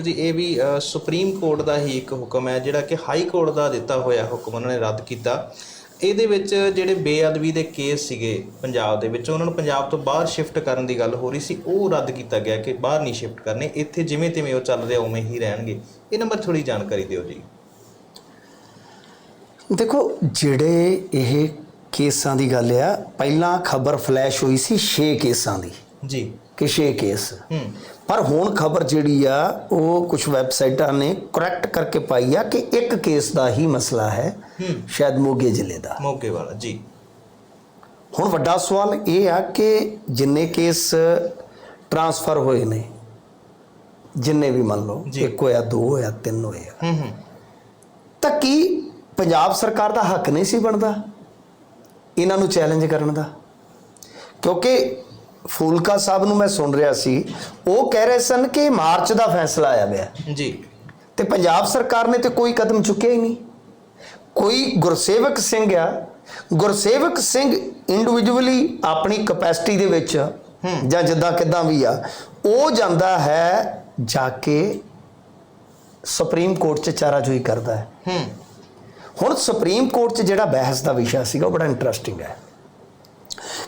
ਜੀ ਇਹ ਵੀ supreme court ਦਾ ਹੀ ਇੱਕ ਹੁਕਮ ਹੈ ਜਿਹੜਾ ਕਿ ਹਾਈ ਕੋਰਟ ਦਾ ਦਿੱਤਾ ਹੋਇਆ ਹੁਕਮ ਉਹਨਾਂ ਨੇ ਰੱਦ ਕੀਤਾ। ਇਹਦੇ ਵਿੱਚ ਜਿਹੜੇ ਬੇਅਦਬੀ ਦੇ ਕੇਸ ਸੀਗੇ ਪੰਜਾਬ ਦੇ ਵਿੱਚ ਉਹਨਾਂ ਨੂੰ ਪੰਜਾਬ ਤੋਂ ਬਾਹਰ ਸ਼ਿਫਟ ਕਰਨ ਦੀ ਗੱਲ ਹੋ ਰਹੀ ਸੀ। ਉਹ ਰੱਦ ਕੀਤਾ ਗਿਆ ਕਿ ਬਾਹਰ ਨਹੀਂ ਸ਼ਿਫਟ ਕਰਨੇ ਇੱਥੇ ਜਿਵੇਂ ਤਿਵੇਂ ਉਹ ਚੱਲ ਰਿਹਾ ਉਵੇਂ ਹੀ ਰਹਿਣਗੇ। ਇਹਨਾਂ ਬਾਰੇ ਥੋੜੀ ਜਾਣਕਾਰੀ ਦਿਓ ਜੀ। ਦੇਖੋ ਜਿਹੜੇ ਇਹ ਕੇਸਾਂ ਦੀ ਗੱਲ ਆ ਪਹਿਲਾਂ ਖਬਰ ਫਲੈਸ਼ ਹੋਈ ਸੀ 6 ਕੇਸਾਂ ਦੀ। ਜੀ। ਕਿ 6 ਕੇਸ। ਹੂੰ। ਪਰ ਹੁਣ ਖਬਰ ਜਿਹੜੀ ਆ ਉਹ ਕੁਝ ਵੈਬਸਾਈਟਾਂ ਨੇ ਕਰੈਕਟ ਕਰਕੇ ਪਾਈ ਆ ਕਿ ਇੱਕ ਕੇਸ ਦਾ ਹੀ ਮਸਲਾ ਹੈ। ਸ਼ਾਇਦ ਮੋਗੇ ਜ਼ਿਲ੍ਹੇ ਦਾ। ਮੋਗੇ ਵਾਲਾ ਜੀ। ਹੁਣ ਵੱਡਾ ਸਵਾਲ ਇਹ ਆ ਕਿ ਜਿੰਨੇ ਕੇਸ ਟਰਾਂਸਫਰ ਹੋਏ ਨੇ ਜਿੰਨੇ ਵੀ ਮੰਨ ਲਓ। ਇੱਕ ਹੋਇਆ ਦੋ ਹੋਇਆ ਤਿੰਨ ਹੋਇਆ। ਹੂੰ ਹੂੰ। ਤਾਂ ਕੀ ਪੰਜਾਬ ਸਰਕਾਰ ਦਾ ਹੱਕ ਨਹੀਂ ਸੀ ਬਣਦਾ ਇਹਨਾਂ ਨੂੰ ਚੈਲੰਜ ਕਰਨ ਦਾ? ਕਿਉਂਕਿ ਫੂਲਕਾ ਸਾਹਿਬ ਨੂੰ ਮੈਂ ਸੁਣ ਰਿਹਾ ਸੀ ਉਹ ਕਹਿ ਰਹੇ ਸਨ ਕਿ ਮਾਰਚ ਦਾ ਫੈਸਲਾ ਆਇਆ ਹੋਇਆ। ਜੀ। ਤੇ ਪੰਜਾਬ ਸਰਕਾਰ ਨੇ ਤੇ ਕੋਈ ਕਦਮ ਚੁੱਕਿਆ ਹੀ ਨਹੀਂ। ਕੋਈ ਗੁਰਸੇਵਕ ਸਿੰਘ ਆ ਗੁਰਸੇਵਕ ਸਿੰਘ ਇੰਡੀਵਿਜੂਅਲੀ ਆਪਣੀ ਕਪੈਸਿਟੀ ਦੇ ਵਿੱਚ ਜਾਂ ਜਿੱਦਾਂ ਕਿਦਾਂ ਵੀ ਆ ਉਹ ਜਾਂਦਾ ਹੈ ਜਾ ਕੇ ਸੁਪਰੀਮ ਕੋਰਟ 'ਚ ਚਾਰਾਜੋਈ ਕਰਦਾ ਹੈ। ਹੂੰ। ਹੁਣ ਸੁਪਰੀਮ ਕੋਰਟ 'ਚ ਜਿਹੜਾ ਬਹਿਸ ਦਾ ਵਿਸ਼ਾ ਸੀਗਾ ਉਹ ਬੜਾ ਇੰਟਰਸਟਿੰਗ ਹੈ।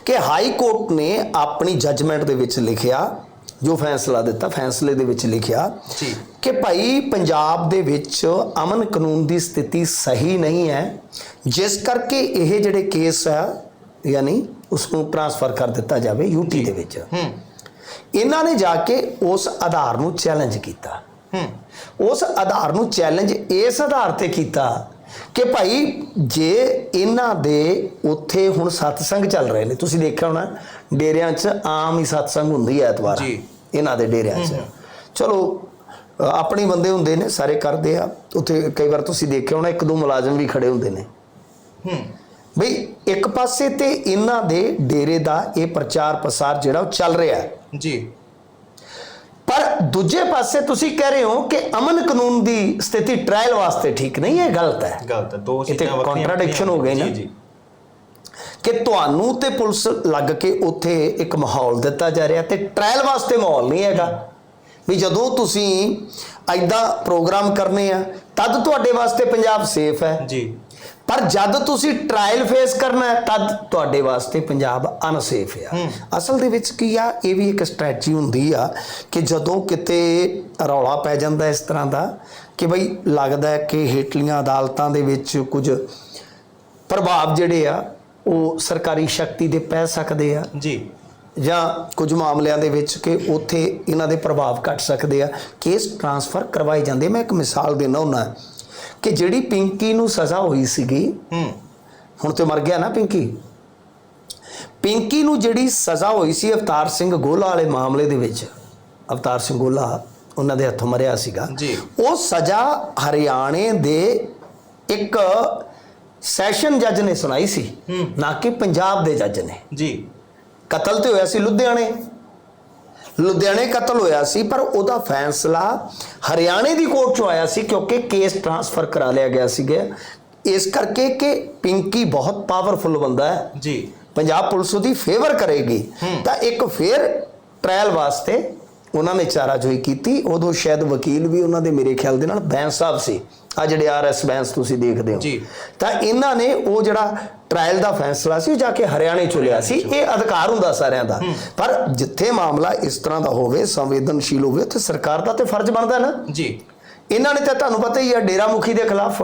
ਕਿ ਹਾਈ ਕੋਰਟ ਨੇ ਆਪਣੀ ਜੱਜਮੈਂਟ ਦੇ ਵਿੱਚ ਲਿਖਿਆ ਜੋ ਫੈਸਲਾ ਦਿੱਤਾ ਫੈਸਲੇ ਦੇ ਵਿੱਚ ਲਿਖਿਆ ਜੀ। ਕਿ ਭਾਈ ਪੰਜਾਬ ਦੇ ਵਿੱਚ ਅਮਨ ਕਾਨੂੰਨ ਦੀ ਸਥਿਤੀ ਸਹੀ ਨਹੀਂ ਹੈ ਜਿਸ ਕਰਕੇ ਇਹ ਜਿਹੜੇ ਕੇਸ ਆ ਯਾਨੀ ਉਸ ਨੂੰ ਟਰਾਂਸਫਰ ਕਰ ਦਿੱਤਾ ਜਾਵੇ ਯੂਟੀ ਦੇ ਵਿੱਚ। ਹੂੰ। ਇਹਨਾਂ ਨੇ ਜਾ ਕੇ ਉਸ ਆਧਾਰ ਨੂੰ ਚੈਲੰਜ ਕੀਤਾ। ਹੂੰ। ਉਸ ਆਧਾਰ ਨੂੰ ਚੈਲੰਜ ਇਸ ਆਧਾਰ ਤੇ ਕੀਤਾ ਕਿ ਭਾਈ ਜੇ ਇਹਨਾਂ ਦੇ ਉੱਥੇ ਹੁਣ ਸਤਸੰਗ ਚੱਲ ਰਹੇ ਨੇ ਤੁਸੀਂ ਦੇਖਿਆ ਹੋਣਾ ਡੇਰਿਆਂ 'ਚ ਆਮ ਹੀ ਸਤਸੰਗ ਹੁੰਦੀ ਹੈ ਐਤਵਾਰ। ਜੀ। ਇਹਨਾਂ ਦੇ ਡੇਰਿਆਂ 'ਚ। ਚਲੋ ਆਪਣੇ ਬੰਦੇ ਹੁੰਦੇ ਨੇ ਸਾਰੇ ਕਰਦੇ ਆ। ਉੱਥੇ ਕਈ ਵਾਰ ਤੁਸੀਂ ਦੇਖਿਆ ਹੋਣਾ ਇੱਕ ਦੋ ਮੁਲਾਜ਼ਮ ਵੀ ਖੜੇ ਹੁੰਦੇ ਨੇ। ਹੂੰ। ਬਈ ਇੱਕ ਪਾਸੇ ਤੇ ਇਹਨਾਂ ਦੇ ਡੇਰੇ ਦਾ ਇਹ ਪ੍ਰਚਾਰ ਪ੍ਰਸਾਰ ਜਿਹੜਾ ਉਹ ਚੱਲ ਰਿਹਾ ਜੀ। ਪਰ ਦੂਜੇ ਪਾਸੇ ਤੁਸੀਂ ਕਹਿ ਰਹੇ ਹੋ ਕਿ ਅਮਨ ਕਾਨੂੰਨ ਦੀ ਸਥਿਤੀ ਟ੍ਰਾਇਲ ਵਾਸਤੇ ਠੀਕ ਨਹੀਂ ਹੈ ਗਲਤ ਹੈ। ਗਲਤ ਹੈ ਦੋ ਚੀਜ਼ਾਂ ਵੱਖਰੀਆਂ ਹੋ ਗਈ ਨਾ। ਜੀ ਜੀ। ਕਿ ਤੁਹਾਨੂੰ ਤੇ ਪੁਲਿਸ ਲੱਗ ਕੇ ਉੱਥੇ ਇੱਕ ਮਾਹੌਲ ਦਿੱਤਾ ਜਾ ਰਿਹਾ ਤੇ ਟ੍ਰਾਇਲ ਵਾਸਤੇ ਮਾਹੌਲ ਨਹੀਂ ਹੈਗਾ। ਵੀ ਜਦੋਂ ਤੁਸੀਂ ਐਦਾਂ ਪ੍ਰੋਗਰਾਮ ਕਰਨੇ ਆ ਤਦ ਤੁਹਾਡੇ ਵਾਸਤੇ ਪੰਜਾਬ ਸੇਫ ਹੈ। ਜੀ। ਪਰ ਜਦ ਤੁਸੀਂ ਟ੍ਰਾਇਲ ਫੇਸ ਕਰਨਾ ਹੈ ਤਦ ਤੁਹਾਡੇ ਵਾਸਤੇ ਪੰਜਾਬ ਅਨਸੇਫ ਆ। ਅਸਲ ਦੇ ਵਿੱਚ ਕੀ ਆ ਇਹ ਵੀ ਇੱਕ ਸਟ੍ਰੈਟਜੀ ਹੁੰਦੀ ਆ ਕਿ ਜਦੋਂ ਕਿਤੇ ਰੌਲਾ ਪੈ ਜਾਂਦਾ ਇਸ ਤਰ੍ਹਾਂ ਦਾ ਕਿ ਬਈ ਲੱਗਦਾ ਹੈ ਕਿ ਹੇਠਲੀਆਂ ਅਦਾਲਤਾਂ ਦੇ ਵਿੱਚ ਕੁਝ ਪ੍ਰਭਾਵ ਜਿਹੜੇ ਆ ਉਹ ਸਰਕਾਰੀ ਸ਼ਕਤੀ ਦੇ ਪੈ ਸਕਦੇ ਆ। ਜੀ। ਜਾਂ ਕੁਝ ਮਾਮਲਿਆਂ ਦੇ ਵਿੱਚ ਕਿ ਉੱਥੇ ਇਹਨਾਂ ਦੇ ਪ੍ਰਭਾਵ ਘਟ ਸਕਦੇ ਆ। ਕੇਸ ਟਰਾਂਸਫਰ ਕਰਵਾਏ ਜਾਂਦੇ ਮੈਂ ਇੱਕ ਮਿਸਾਲ ਦੇਣਾ ਹੁੰਦਾ। ਕਿ ਜਿਹੜੀ ਪਿੰਕੀ ਨੂੰ ਸਜ਼ਾ ਹੋਈ ਸੀਗੀ ਹੂੰ। ਹੁਣ ਤੇ ਮਰ ਗਿਆ ਨਾ ਪਿੰਕੀ। ਪਿੰਕੀ ਨੂੰ ਜਿਹੜੀ ਸਜ਼ਾ ਹੋਈ ਸੀ ਅਵਤਾਰ ਸਿੰਘ ਗੋਲਾ ਵਾਲੇ ਮਾਮਲੇ ਦੇ ਵਿੱਚ ਅਵਤਾਰ ਸਿੰਘ ਗੋਲਾ ਉਹਨਾਂ ਦੇ ਹੱਥੋਂ ਮਰਿਆ ਸੀਗਾ ਜੀ। ਉਹ ਸਜ਼ਾ ਹਰਿਆਣੇ ਦੇ ਇੱਕ ਸੈਸ਼ਨ ਜੱਜ ਨੇ ਸੁਣਾਈ ਸੀ। ਨਾ ਕਿ ਪੰਜਾਬ ਦੇ ਜੱਜ ਨੇ। ਜੀ। ਕਤਲ ਤੇ ਹੋਇਆ ਸੀ ਲੁਧਿਆਣੇ। ਲੁਧਿਆਣੇ ਕਤਲ ਹੋਇਆ ਸੀ ਪਰ ਉਹਦਾ ਫੈਸਲਾ ਹਰਿਆਣੇ ਦੀ ਕੋਰਟ ਚੋਂ ਆਇਆ ਸੀ ਕਿਉਂਕਿ ਕੇਸ ਟਰਾਂਸਫਰ ਕਰਾ ਲਿਆ ਗਿਆ ਸੀਗਾ। ਇਸ ਕਰਕੇ ਕਿ ਪਿੰਕੀ ਬਹੁਤ ਪਾਵਰਫੁਲ ਬੰਦਾ ਹੈ। ਜੀ। ਪੰਜਾਬ ਪੁਲਿਸ ਉਹਦੀ ਫੇਵਰ ਕਰੇਗੀ। ਤਾਂ ਇੱਕ ਫੇਰ ਟ੍ਰਾਇਲ ਵਾਸਤੇ ਉਹਨਾਂ ਨੇ ਚਾਰਾਜੋਈ ਕੀਤੀ। ਉਦੋਂ ਸ਼ਾਇਦ ਵਕੀਲ ਵੀ ਉਹਨਾਂ ਦੇ ਮੇਰੇ ਖਿਆਲ ਦੇ ਨਾਲ ਬੈਂਸ ਸਾਹਿਬ ਸੀ। ਆ ਜਿਹੜੇ ਆਰਐਸ ਬੈਂਸ ਤੁਸੀਂ ਦੇਖਦੇ ਹੋ। ਤਾਂ ਇਹਨਾਂ ਨੇ ਉਹ ਜਿਹੜਾ ਟ੍ਰਾਇਲ ਦਾ ਫੈਸਲਾ ਸੀ ਉਹ ਜਾ ਕੇ ਹਰਿਆਣੇ ਚ ਲਿਆ ਸੀ ਇਹ ਅਧਿਕਾਰ ਹੁੰਦਾ ਸਾਰਿਆਂ ਦਾ। ਪਰ ਜਿੱਥੇ ਮਾਮਲਾ ਇਸ ਤਰ੍ਹਾਂ ਦਾ ਹੋਵੇ ਸੰਵੇਦਨਸ਼ੀਲ ਹੋਵੇ ਤੇ ਸਰਕਾਰ ਦਾ ਤੇ ਫਰਜ਼ ਬਣਦਾ ਨਾ। ਜੀ। ਇਹਨਾਂ ਨੇ ਤਾਂ ਤੁਹਾਨੂੰ ਪਤਾ ਹੀ ਆ ਡੇਰਾ ਮੁਖੀ ਦੇ ਖਿਲਾਫ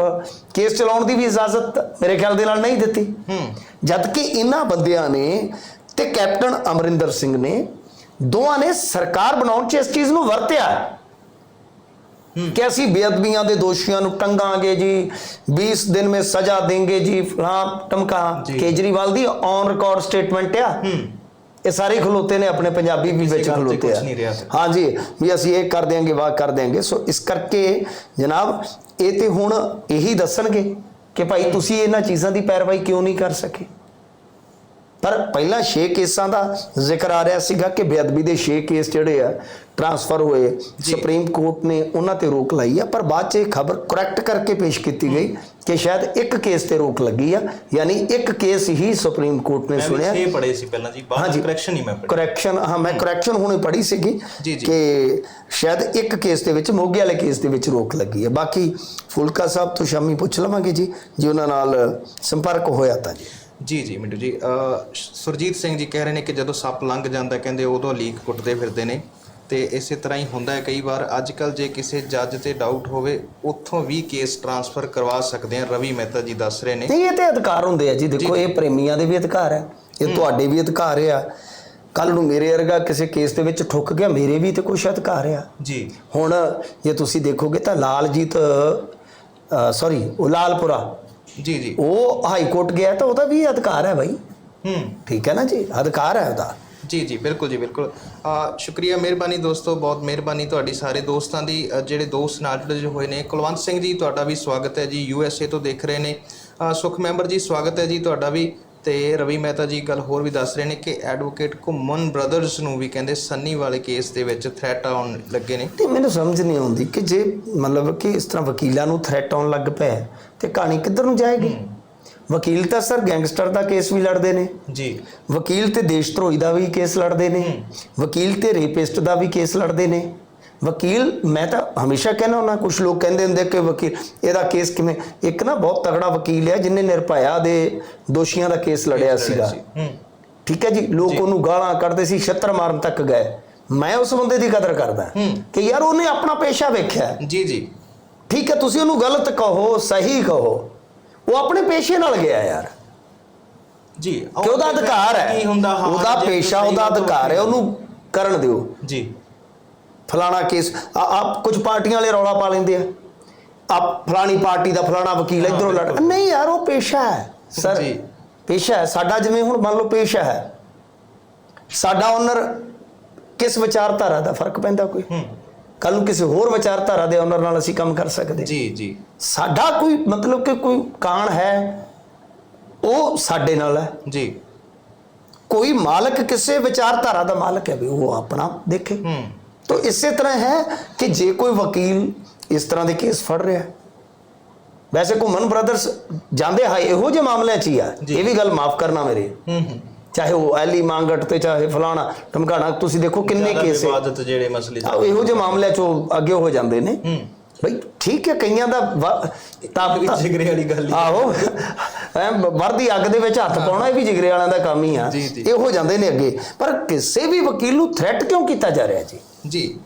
ਕੇਸ ਚਲਾਉਣ ਦੀ ਵੀ ਇਜਾਜ਼ਤ ਮੇਰੇ ਖਿਆਲ ਦੇ ਨਾਲ ਨਹੀਂ ਦਿੱਤੀ। ਹੂੰ। ਜਦ ਕਿ ਇਹਨਾਂ ਬੰਦਿਆਂ ਨੇ ਤੇ ਕੈਪਟਨ ਅਮਰਿੰਦਰ ਸਿੰਘ ਨੇ ਦੋਵਾਂ ਨੇ ਸਰਕਾਰ ਬਣਾਉਣ 'ਚ ਇਸ ਚੀਜ਼ ਨੂੰ ਵਰਤਿਆ ਕਿ ਅਸੀਂ ਬੇਅਦਬੀਆਂ ਦੇ ਦੋਸ਼ੀਆਂ ਨੂੰ ਟੰਗਾਂਗੇ ਜੀ 20 ਦਿਨ ਵਿੱਚ ਸਜ਼ਾ ਦੇਂਗੇ ਜੀ ਫਲਾਂ ਟਮਕਾ। ਕੇਜਰੀਵਾਲ ਦੀ ਔਨ ਰਿਕਾਰਡ ਸਟੇਟਮੈਂਟ ਆ। ਹੂੰ। ਇਹ ਸਾਰੇ ਖਲੋਤੇ ਨੇ ਆਪਣੇ ਪੰਜਾਬੀ ਵੀ ਵਿੱਚ ਖਲੋਤੇ ਆ। ਹਾਂਜੀ ਵੀ ਅਸੀਂ ਇਹ ਕਰ ਦਿਆਂਗੇ ਵਾਹ ਕਰ ਦਿਆਂਗੇ। ਸੋ ਇਸ ਕਰਕੇ ਜਨਾਬ ਇਹ ਤੇ ਹੁਣ ਇਹੀ ਦੱਸਣਗੇ ਕਿ ਭਾਈ ਤੁਸੀਂ ਇਹਨਾਂ ਚੀਜ਼ਾਂ ਦੀ ਪੈਰਵਾਈ ਕਿਉਂ ਨਹੀਂ ਕਰ ਸਕੇ? ਪਰ ਪਹਿਲਾਂ 6 ਕੇਸਾਂ ਦਾ ਜ਼ਿਕਰ ਆ ਰਿਹਾ ਸੀਗਾ ਕਿ ਬੇਅਦਬੀ ਦੇ 6 ਕੇਸ ਜਿਹੜੇ ਆ ਟਰਾਂਸਫਰ ਹੋਏ ਸੁਪਰੀਮ ਕੋਰਟ ਨੇ ਉਹਨਾਂ ਤੇ ਰੋਕ ਲਾਈ ਆ ਪਰ ਬਾਅਦ 'ਚ ਇਹ ਖਬਰ ਕਰੈਕਟ ਕਰਕੇ ਪੇਸ਼ ਕੀਤੀ ਗਈ ਕਿ ਸ਼ਾਇਦ ਇੱਕ ਕੇਸ ਤੇ ਰੋਕ ਲੱਗੀ ਆ ਯਾਨੀ ਇੱਕ ਕੇਸ ਹੀ ਸੁਪਰੀਮ ਕੋਰਟ ਨੇ ਮੈਂ ਸੁਣਿਆ। 6 ਪੜੇ ਸੀ ਪਹਿਲਾਂ ਜੀ ਬਾਅਦ। ਕਰੈਕਸ਼ਨ ਹੀ ਮੈਂ ਪੜ੍ਹੇ। ਕਰੈਕਸ਼ਨ ਹਾਂ ਮੈਂ ਕਰੈਕਸ਼ਨ ਹੁਣੇ ਪੜ੍ਹੀ ਸੀਗੀ। ਕਿ ਸ਼ਾਇਦ ਇੱਕ ਕੇਸ ਦੇ ਵਿੱਚ ਮੋਗੇ ਵਾਲੇ ਕੇਸ ਦੇ ਵਿੱਚ ਰੋਕ ਲੱਗੀ ਹੈ ਬਾਕੀ ਫੁਲਕਾ ਸਾਹਿਬ ਤੋਂ ਸ਼ਾਮੀ ਪੁੱਛ ਲਵਾਂਗੇ ਜੀ ਜੇ ਉਹਨਾਂ ਨਾਲ ਸੰਪਰਕ ਹੋਇਆ ਤਾਂ ਜੀ। ਜੀ ਜੀ ਮਿੰਟੂ ਜੀ ਸੁਰਜੀਤ ਸਿੰਘ ਜੀ ਕਹਿ ਰਹੇ ਨੇ ਕਿ ਜਦੋਂ ਸੱਪ ਲੰਘ ਜਾਂਦਾ ਕਹਿੰਦੇ ਉਦੋਂ ਲੀਕ ਕੁੱਟਦੇ ਫਿਰਦੇ ਨੇ। ਤੇ ਇਸੇ ਤਰ੍ਹਾਂ ਹੀ ਹੁੰਦਾ ਹੈ ਕਈ ਵਾਰ ਅੱਜ ਕੱਲ ਜੇ ਕਿਸੇ ਜੱਜ ਤੇ ਡਾਊਟ ਹੋਵੇ ਉੱਥੋਂ ਵੀ ਕੇਸ ਟਰਾਂਸਫਰ ਕਰਵਾ ਸਕਦੇ ਆ ਰਵੀ ਮਹਿਤਾ ਜੀ ਦੱਸ ਰਹੇ ਨੇ। ਨਹੀਂ ਇਹ ਤੇ ਅਧਿਕਾਰ ਹੁੰਦੇ ਆ ਜੀ ਦੇਖੋ ਇਹ ਪ੍ਰੇਮੀਆਂ ਦੇ ਵੀ ਅਧਿਕਾਰ ਹੈ ਇਹ ਤੁਹਾਡੇ ਵੀ ਅਧਿਕਾਰ ਆ। ਕੱਲ ਨੂੰ ਮੇਰੇ ਵਰਗਾ ਕਿਸੇ ਕੇਸ ਦੇ ਵਿੱਚ ਠੁੱਕ ਗਿਆ ਮੇਰੇ ਵੀ ਤੇ ਕੁਛ ਅਧਿਕਾਰ ਆ। ਜੀ। ਹੁਣ ਜੇ ਤੁਸੀਂ ਦੇਖੋਗੇ ਤਾਂ ਲਾਲਜੀਤ ਸੌਰੀ ਉਹ ਲਾਲਪੁਰਾ ਜੀ ਜੀ। ਉਹ ਹਾਈ ਕੋਰਟ ਗਿਆ ਤਾਂ ਉਹਦਾ ਵੀ ਅਧਿਕਾਰ ਹੈ ਭਾਈ ਹੂੰ। ਠੀਕ ਹੈ ਨਾ ਜੀ? ਅਧਿਕਾਰ ਹੈ ਉਹਦਾ। ਜੀ ਜੀ ਬਿਲਕੁਲ ਜੀ ਬਿਲਕੁਲ। ਅ, ਸ਼ੁਕਰੀਆ ਮਿਹਰਬਾਨੀ ਦੋਸਤੋ ਬਹੁਤ ਮਿਹਰਬਾਨੀ ਤੁਹਾਡੀ ਸਾਰੇ ਦੋਸਤਾਂ ਦੀ। ਜਿਹੜੇ ਦੋਸਤ ਨਾਲ ਜੁੜੇ ਹੋਏ ਨੇ ਕੁਲਵੰਤ ਸਿੰਘ ਜੀ ਤੁਹਾਡਾ ਵੀ ਸਵਾਗਤ ਹੈ ਜੀ ਯੂ ਐਸ ਏ ਤੋਂ ਦੇਖ ਰਹੇ ਨੇ। ਸੁਖ ਮੈਂਬਰ ਜੀ ਸਵਾਗਤ ਹੈ ਜੀ ਤੁਹਾਡਾ ਵੀ। ਤੇ ਰਵੀ ਮਹਿਤਾ ਜੀ ਗੱਲ ਹੋਰ ਵੀ ਦੱਸ ਰਹੇ ਨੇ ਕਿ ਐਡਵੋਕੇਟ ਘੁੰਮਨ ਬ੍ਰਦਰਸ ਨੂੰ ਵੀ ਕਹਿੰਦੇ ਸੰਨੀ ਵਾਲੇ ਕੇਸ ਦੇ ਵਿੱਚ ਥ੍ਰੈਟ ਆਉਣ ਲੱਗੇ ਨੇ। ਤੇ ਮੈਨੂੰ ਸਮਝ ਨਹੀਂ ਆਉਂਦੀ ਕਿ ਜੇ ਮਤਲਬ ਕਿ ਇਸ ਤਰ੍ਹਾਂ ਵਕੀਲਾਂ ਨੂੰ ਥ੍ਰੈਟ ਆਉਣ ਲੱਗ ਪਿਆ ਹੈ, ਤੇ ਕਹਾਣੀ ਕਿੱਧਰ ਨੂੰ ਜਾਏਗੀ? ਵਕੀਲ ਤਾਂ ਸਰ ਗੈਂਗਸਟਰ ਦਾ ਕੇਸ ਵੀ ਲੜਦੇ ਨੇ। ਜੀ। ਵਕੀਲ ਤੇ ਦੇਸ਼ ਧਰੋਹੀ ਦਾ ਵੀ ਕੇਸ ਲੜਦੇ ਨੇ। ਵਕੀਲ ਤੇ ਰੇਪਿਸਟ ਦਾ ਵੀ ਕੇਸ ਲੜਦੇ ਨੇ। ਵਕੀਲ ਮੈਂ ਤਾਂ ਹਮੇਸ਼ਾ ਕਹਿੰਦਾ ਹੁੰਦਾ ਕੁਝ ਲੋਕ ਕਹਿੰਦੇ ਹੁੰਦੇ ਕਿ ਵਕੀਲ ਇਹਦਾ ਕੇਸ ਕਿਵੇਂ ਇੱਕ ਨਾ ਬਹੁਤ ਤਗੜਾ ਵਕੀਲ ਹੈ ਜਿਨੇ ਨਿਰਭਇਆ ਦੇ ਦੋਸ਼ੀਆਂ ਦਾ ਕੇਸ ਲੜਿਆ ਸੀਗਾ। ਠੀਕ ਹੈ ਜੀ? ਲੋਕ ਉਹਨੂੰ ਗਾਲਾਂ ਕੱਢਦੇ ਸੀ ਛੱਤਰ ਮਾਰਨ ਤੱਕ ਗਏ। ਮੈਂ ਉਸ ਬੰਦੇ ਦੀ ਕਦਰ ਕਰਦਾ ਕਿ ਯਾਰ ਉਹਨੇ ਆਪਣਾ ਪੇਸ਼ਾ ਵੇਖਿਆ। ਜੀ ਜੀ। ਠੀਕ ਹੈ ਤੁਸੀਂ ਉਹਨੂੰ ਗਲਤ ਕਹੋ ਸਹੀ ਕਹੋ ਉਹ ਆਪਣੇ ਪੇਸ਼ੇ ਨਾਲ ਗਿਆ ਯਾਰ। ਜੀ ਕਿ ਉਹਦਾ ਅਧਿਕਾਰ ਹੈ? ਕੀ ਹੁੰਦਾ? ਹਾਂ ਉਹਦਾ ਪੇਸ਼ਾ ਉਹਦਾ ਅਧਿਕਾਰ ਹੈ ਉਹਨੂੰ ਕਰਨ ਦਿਓ। ਜੀ। ਫਲਾਣਾ ਕੇਸ ਆਪ ਕੁਝ ਪਾਰਟੀਆਂ ਵਾਲੇ ਰੌਲਾ ਪਾ ਲੈਂਦੇ ਆ। ਆਪ ਫਲਾਣੀ ਪਾਰਟੀ ਦਾ ਫਲਾਣਾ ਵਕੀਲ ਇਧਰੋਂ ਲੜ ਨਹੀਂ ਯਾਰ ਉਹ ਪੇਸ਼ਾ ਹੈ। ਸਰ ਜੀ। ਪੇਸ਼ਾ ਹੈ। ਸਾਡਾ ਜਿਵੇਂ ਹੁਣ ਮੰਨ ਲਓ ਪੇਸ਼ਾ ਹੈ। ਸਾਡਾ ਓਨਰ ਕਿਸ ਵਿਚਾਰਧਾਰਾ ਦਾ ਫ਼ਰਕ ਪੈਂਦਾ ਕੋਈ? ਕੱਲ ਨੂੰ ਕਿਸੇ ਹੋਰ ਵਿਚਾਰਧਾਰਾ ਦੇ ਓਨਰ ਨਾਲ ਅਸੀਂ ਕੰਮ ਕਰ ਸਕਦੇ। ਜੀ ਜੀ। ਸਾਡਾ ਕੋਈ ਮਤਲਬ ਕਿ ਕੋਈ ਕਾਣ ਹੈ ਉਹ ਸਾਡੇ ਨਾਲ ਹੈ। ਜੀ। ਕੋਈ ਮਾਲਕ ਕਿਸੇ ਵਿਚਾਰਧਾਰਾ ਦਾ ਮਾਲਕ ਹੈ ਵੀ ਉਹ ਆਪਣਾ ਦੇਖੇ। ਹੂੰ। ਤੋ ਇਸੇ ਤਰ੍ਹਾਂ ਹੈ ਕਿ ਜੇ ਕੋਈ ਵਕੀਲ ਇਸ ਤਰ੍ਹਾਂ ਦੇ ਕੇਸ ਫੜ ਰਿਹਾ ਹੈ, ਵੈਸੇ ਘੁੰਮਨ ਬ੍ਰਦਰਸ ਜਾਂਦੇ ਹਾਈ ਇਹੋ ਜਿਹੇ ਮਾਮਲਿਆਂ 'ਚ ਹੀ ਆ। ਇਹ ਵੀ ਗੱਲ ਮਾਫ ਕਰਨਾ ਮੇਰੇ ਹੂੰ ਹੂੰ ਚਾਹੇ ਉਹ ਐਲੀ ਮੰਗਟ ਤੇ ਚਾਹੇ ਫਲਾਣਾ ਧਮਕਾਣਾ ਤੁਸੀਂ ਦੇਖੋ ਕਿੰਨੇ ਕੇਸ ਹੈ ਵਿਵਾਦਤ ਜਿਹੜੇ ਮਸਲੇ ਇਹੋ ਜਿਹੇ ਮਾਮਲਿਆਂ 'ਚ ਅੱਗੇ ਹੋ ਜਾਂਦੇ ਨੇ ਹੂੰ ਬਈ ਠੀਕ ਹੈ ਕਈਆਂ ਦਾ ਵ- ਤਾਂ ਵੀ ਜਿਗਰੇ ਵਾਲੀ ਗੱਲ ਹੀ ਆਹੋ ਐ ਵਰਦੀ ਅੱਗ ਦੇ ਵਿੱਚ ਹੱਥ ਪਾਉਣਾ ਇਹ ਵੀ ਜਿਗਰੇ ਵਾਲਿਆਂ ਦਾ ਕੰਮ ਹੀ ਆ। ਇਹ ਹੋ ਜਾਂਦੇ ਨੇ ਅੱਗੇ ਪਰ ਕਿਸੇ ਵੀ ਵਕੀਲ ਨੂੰ ਥ੍ਰੈਟ ਕਿਉਂ ਕੀਤਾ ਜਾ ਰਿਹਾ ਜੀ ਜੀ।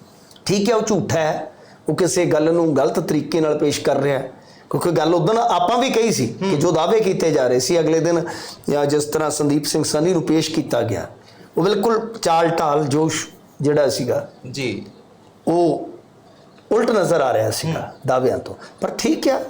ਠੀਕ ਹੈ ਉਹ ਝੂਠਾ ਹੈ। ਉਹ ਕਿਸੇ ਗੱਲ ਨੂੰ ਗਲਤ ਤਰੀਕੇ ਨਾਲ ਪੇਸ਼ ਕਰ ਰਿਹਾ ਹੈ। ਕਿਉਂਕਿ ਗੱਲ ਉਦੋਂ ਆਪਾਂ ਵੀ ਕਹੀ ਸੀ ਕਿ ਜੋ ਦਾਅਵੇ ਕੀਤੇ ਜਾ ਰਹੇ ਸੀ ਅਗਲੇ ਦਿਨ ਜਾਂ ਜਿਸ ਤਰ੍ਹਾਂ ਸੰਦੀਪ ਸਿੰਘ ਸਨੀ ਨੂੰ ਪੇਸ਼ ਕੀਤਾ ਗਿਆ ਉਹ ਬਿਲਕੁਲ ਚਾਲ ਢਾਲ ਜੋਸ਼ ਜਿਹੜਾ ਸੀਗਾ ਜੀ। ਉਹ ਉਲਟ ਨਜ਼ਰ ਆ ਰਿਹਾ ਸੀਗਾ ਦਾਅਵਿਆਂ ਤੋਂ। ਪਰ ਠੀਕ ਹੈ